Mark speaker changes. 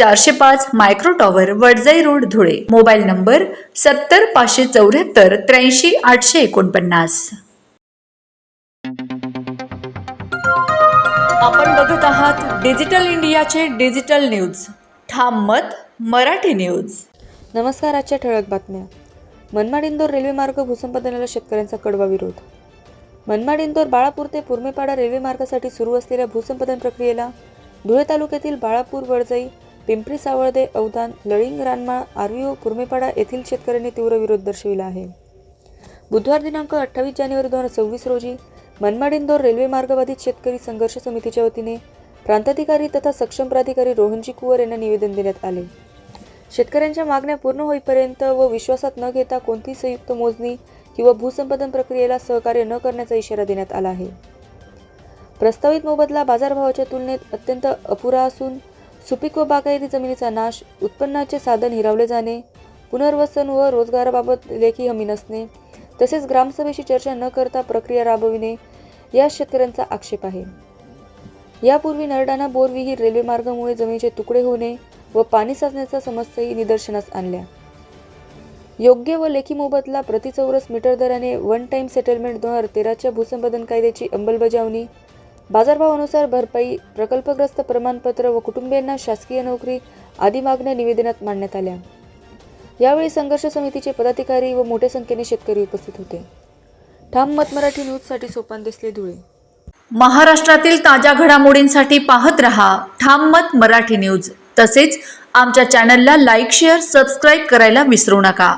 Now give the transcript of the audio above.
Speaker 1: चारशे पाच micro tower Wadjai road Dhule. Mobile number सत्तर पाचशे चौऱ्याहत्तर त्र्याऐंशी आठशे एकोणपन्नास. आपण बघत आहात डिजिटल इंडियाचे डिजिटल न्यूज. ठाम मत मराठी न्यूज.
Speaker 2: नमस्कार आजच्या ठळक बातम्या. मनमाड इंदोर रेल्वे मार्ग भूसंपादनाला शेतकऱ्यांचा कडवा विरोध. मनमाड इंदोर बाळापूर ते पुरमेपाडा रेल्वे मार्गासाठी सुरू असलेल्या भूसंपादन प्रक्रियेला धुळे तालुक्यातील बाळापूर वडजाई पिंपरी सावळदे अवधान लळिंग रानमाळ आरवीओ पुरमेपाडा येथील शेतकऱ्यांनी तीव्र विरोध दर्शविला आहे. बुधवार दिनांक अठ्ठावीस जानेवारी दोन हजार सव्वीस रोजी मनमाड इंदोर रेल्वे मार्गबाधित शेतकरी संघर्ष समितीच्या वतीने प्रांताधिकारी तथा सक्षम प्राधिकारी रोहनजी कुवर यांना निवेदन देण्यात आले. शेतकऱ्यांच्या मागण्या पूर्ण होईपर्यंत व विश्वासात न घेता कोणतीही संयुक्त मोजणी किंवा भूसंपादन प्रक्रियेला सहकार्य न करण्याचा इशारा देण्यात आला आहे. प्रस्तावित मोबदला बाजारभावाच्या तुलनेत अत्यंत अपुरा असून सुपीक व बागायती जमिनीचा नाश उत्पन्नाचे साधन हिरावले जाणे पुनर्वसन व रोजगाराबाबत लेखी हमी नसणे तसेच ग्रामसभेशी चर्चा न करता प्रक्रिया राबविणे या शेतकऱ्यांचा आक्षेप आहे. यापूर्वी नरडाणा बोरविहीर रेल्वे मार्गामुळे जमिनीचे तुकडे होणे व पाणी साचण्याच्या समस्याही निदर्शनास आणल्या. योग्य व लेखी मोबदला प्रति चौरस मीटर दराने वन टाइम सेटलमेंट दोन हजार तेराच्या भूसंपादन कायद्याची अंमलबजावणी बाजारभावानुसार भरपाई प्रकल्पग्रस्त प्रमाणपत्र व कुटुंबियांना शासकीय नोकरी आदी मागण्या निवेदनात मांडण्यात आल्या. यावेळी संघर्ष समितीचे पदाधिकारी व मोठ्या संख्येने शेतकरी उपस्थित होते. ठाम मत मराठी न्यूजसाठी सोपान दिसले धुळे.
Speaker 1: महाराष्ट्रातील ताज्या घडामोडींसाठी पाहत रहा ठाम मत मराठी न्यूज. तसेच आमच्या चॅनलला लाईक शेअर सबस्क्राईब करायला विसरू नका.